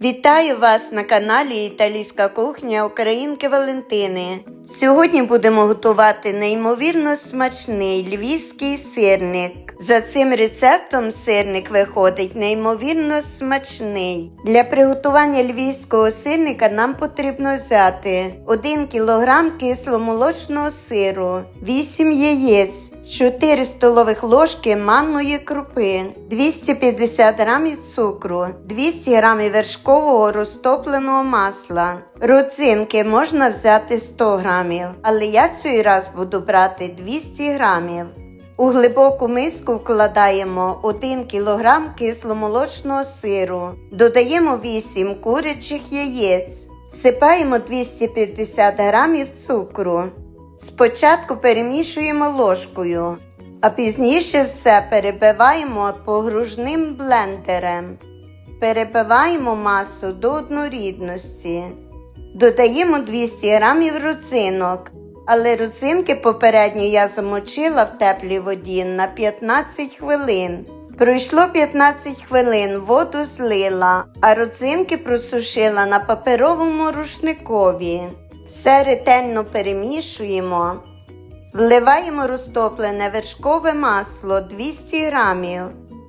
Вітаю вас на каналі Італійська кухня Українки Валентини. Сьогодні будемо готувати неймовірно смачний львівський сирник. За цим рецептом сирник виходить неймовірно смачний. Для приготування львівського сирника нам потрібно взяти 1 кг кисломолочного сиру, 8 яєць, 4 столових ложки манної крупи, 250 г цукру, 200 г вершкового розтопленого масла. Родзинки можна взяти 100 грамів, але я цей раз буду брати 200 грамів. У глибоку миску вкладаємо 1 кг кисломолочного сиру, додаємо 8 курячих яєць, всипаємо 250 г цукру. Спочатку перемішуємо ложкою, а пізніше все перебиваємо погружним блендером. Перебиваємо масу до однорідності. Додаємо 200 г родзинок, але родзинки попередньо я замочила в теплій воді на 15 хвилин. Пройшло 15 хвилин, воду злила, а родзинки просушила на паперовому рушникові. Все ретельно перемішуємо. Вливаємо розтоплене вершкове масло 200 грамів.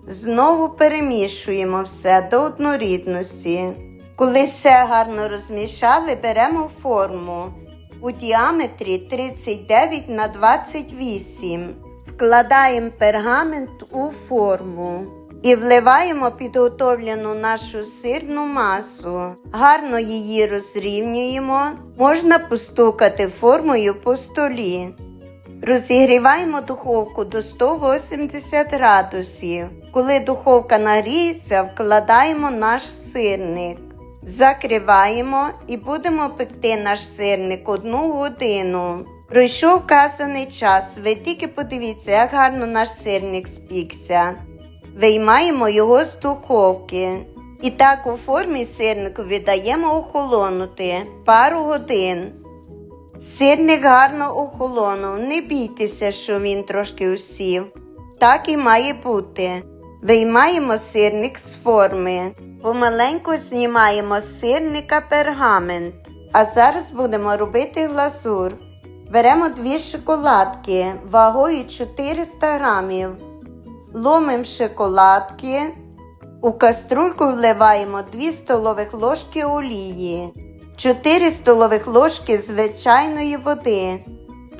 Знову перемішуємо все до однорідності. Коли все гарно розмішали, беремо форму у діаметрі 39 на 28. Вкладаємо пергамент у форму і вливаємо підготовлену нашу сирну масу. Гарно її розрівнюємо. Можна постукати формою по столі. Розігріваємо духовку до 180 градусів. Коли духовка нагріється, вкладаємо наш сирник. Закриваємо і будемо пекти наш сирник одну годину. Пройшов вказаний час. Ви тільки подивіться, як гарно наш сирник спікся. Виймаємо його з духовки. І так у формі сирнику віддаємо охолонути пару годин. Сирник гарно охолонув, не бійтеся, що він трошки усів. Так і має бути. Виймаємо сирник з форми. Помаленьку знімаємо з сирника пергамент. А зараз будемо робити глазур. Беремо дві шоколадки вагою 400 грамів. Ломимо шоколадки. У каструльку вливаємо 2 столових ложки олії. 4 столових ложки звичайної води.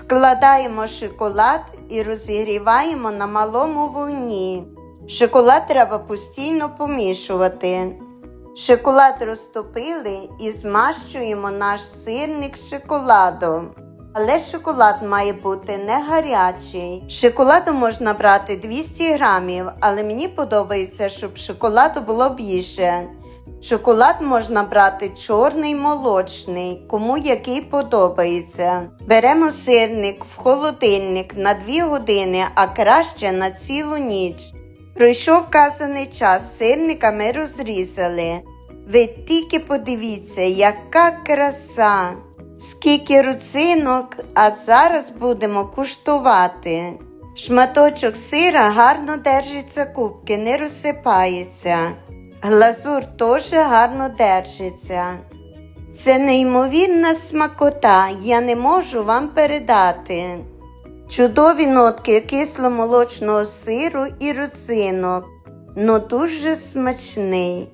Вкладаємо шоколад і розігріваємо на малому вогні. Шоколад треба постійно помішувати. Шоколад розтопили і змащуємо наш сирник шоколадом. Але шоколад має бути не гарячий. Шоколаду можна брати 200 грамів, але мені подобається, щоб шоколаду було більше. Шоколад можна брати чорний молочний, кому який подобається. Беремо сирник в холодильник на 2 години, а краще на цілу ніч. Пройшов вказаний час, сирника ми розрізали. Ви тільки подивіться, яка краса! Скільки руцинок, а зараз будемо куштувати. Шматочок сира гарно держиться кубки, не розсипається. Глазур теж гарно держиться. Це неймовірна смакота, я не можу вам передати. Чудові нотки кисломолочного сиру і руцинок, но дуже смачний.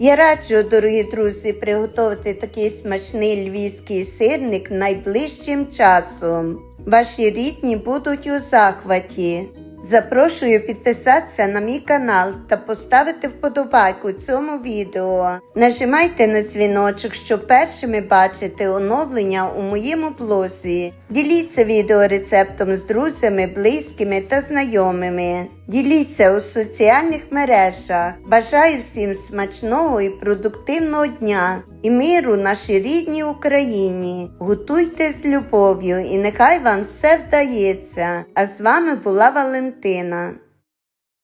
Я раджу, дорогі друзі, приготувати такий смачний львівський сирник найближчим часом. Ваші рідні будуть у захваті. Запрошую підписатися на мій канал та поставити вподобайку цьому відео. Нажимайте на дзвіночок, щоб першими бачити оновлення у моєму блозі. Діліться відео рецептом з друзями, близькими та знайомими. Діліться у соціальних мережах. Бажаю всім смачного і продуктивного дня і миру нашій рідній Україні. Готуйте з любов'ю і нехай вам все вдається. А з вами була Валентина.